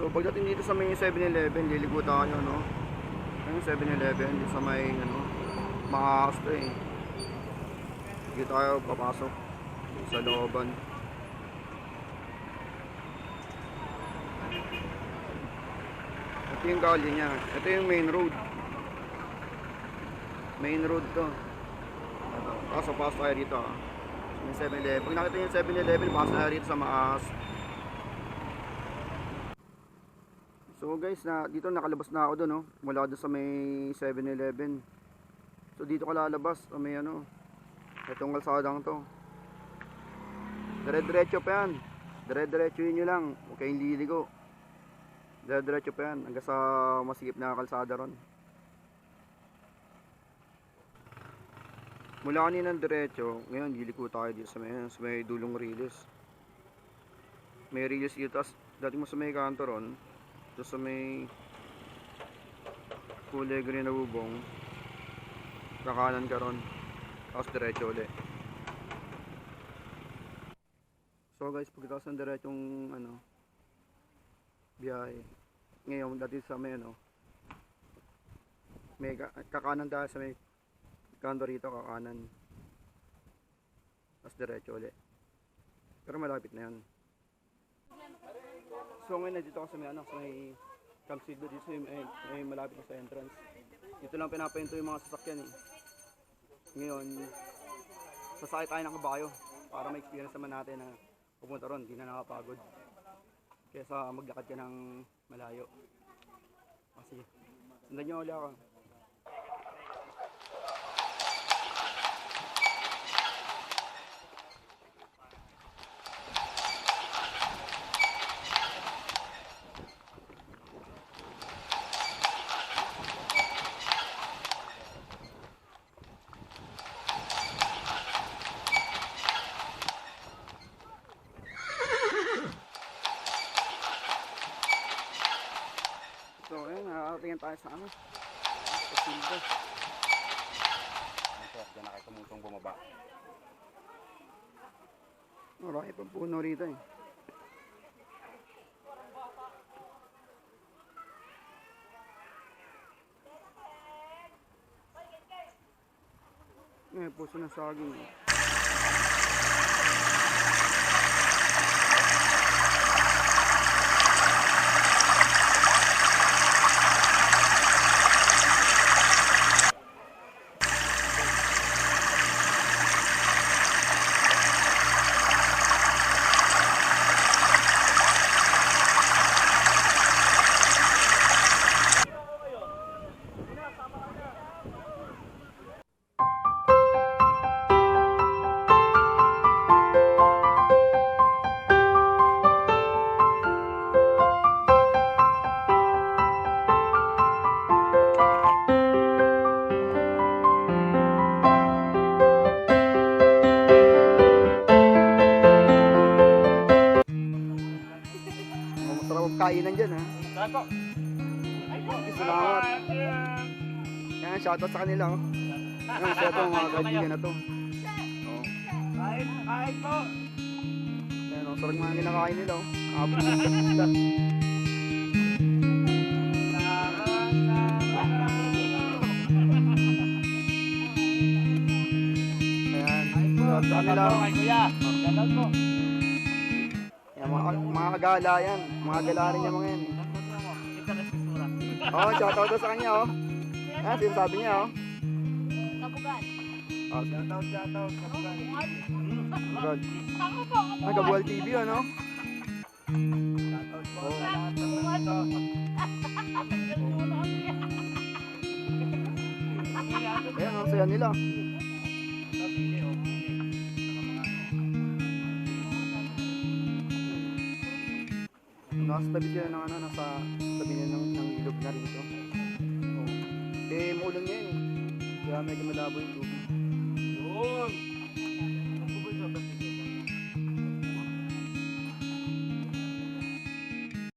So pagdating dito sa may 7-Eleven, liligutan nyo no. Ayun 7-Eleven, dito sa may ano, maaas to eh. Dito tayo papasok sa looban. Ito yung gully niya. Ito yung main road. Main road to. Pasok, pasok tayo dito. ah. May 7-Eleven. Pag nakita yung 7-Eleven, pasok tayo dito sa Maas. So guys, na dito nakalabas na ako doon, no. Mula doon sa may 7-Eleven. So dito ka lalabas sa may ano, itong kalsadang to. Dire-diretso pa yan. Dire-diretso yun nyo lang. Huwag kayong liligo. Dire-diretso pa yan. Hanggang sa masikip na kalsada ron. Mula kanina ng diretso, ngayon liliko tayo dito sa may, sa may dulong rilis. May rilis dito, tas dati mo sa may kanto ron, dito sa may kulay green na bubong, kakanan ka ron, tapos diretso ulit. So guys, pagkatapos ng diretsong ano, biyahe, ngayon dati sa may ano, may ka- kakanan tayo sa may kanto rito kakanan. Tapos diretso ulit. Pero malapit na yan. So ngayon nandito ako sa may ano, sa may Camp Sidlo dito sa may, may malapit na sa entrance. Dito lang pinapahinto yung mga sasakyan eh. Ngayon, sasakay tayo ng kabayo para ma-experience naman natin na pupunta ron, hindi na nakapagod. Kesa maglakad ka ng malayo. Kasi, sundan nyo ulit ako. So, ayun, nakakatingin tayo sa ano. Ano sir, dyan na kayo tumutong bumaba. Marami pang puno rito eh. Eh, puso ng saging. eh. Kainan dyan ha. Saan po? Salamat. Yan, shoutout sa kanila oh. Yan, sa ito mga kaibigan na to. Oh. Kain, kain po. Yan, oh, sarap mga kinakain nila oh. Abo ng. Ayan, shoutout sa kanila. oh. Kay kuya. Shoutout po. Yan, mga, mga kagala yan. Mga gala rin yung mga yan. eh. Oh, shoutout daw sa kanya oh. Yan, sinasabi niya oh. Kabugan. Oh, Shoutout, shoutout. God. Ay, Kabuhal TV ano? Shoutout po. nandito. Ayan, ang saya nila. Nasa tabi sila ng ano, nasa tabi niya ng, ng ilog na rito. Oh. Eh, maulan ngayon eh. Kaya medyo malabo yung tubig. Yun.